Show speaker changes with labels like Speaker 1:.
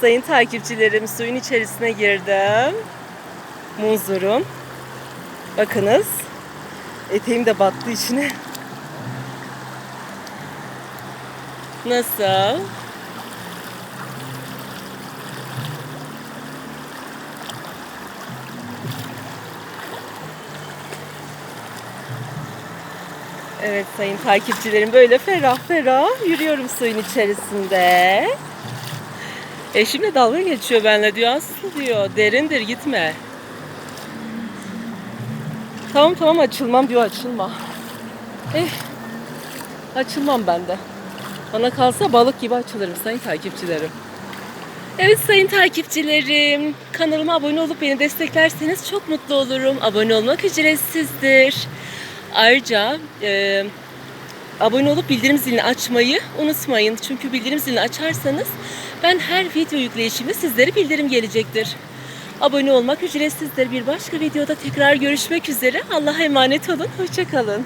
Speaker 1: sayın takipçilerim suyun içerisine girdim. Munzurum. Bakınız. Eteğim de battı içine. Nasıl? Evet sayın takipçilerim böyle ferah ferah yürüyorum suyun içerisinde. Eşim de dalga geçiyor benimle diyor Aslı diyor derindir gitme. Tamam tamam açılmam diyor açılma. Eh açılmam ben de. Bana kalsa balık gibi açılırım sayın takipçilerim. Evet sayın takipçilerim, kanalıma abone olup beni desteklerseniz çok mutlu olurum. Abone olmak ücretsizdir. Ayrıca e, abone olup bildirim zilini açmayı unutmayın. Çünkü bildirim zilini açarsanız ben her video yükleyişimde sizlere bildirim gelecektir. Abone olmak ücretsizdir. Bir başka videoda tekrar görüşmek üzere. Allah'a emanet olun. Hoşçakalın.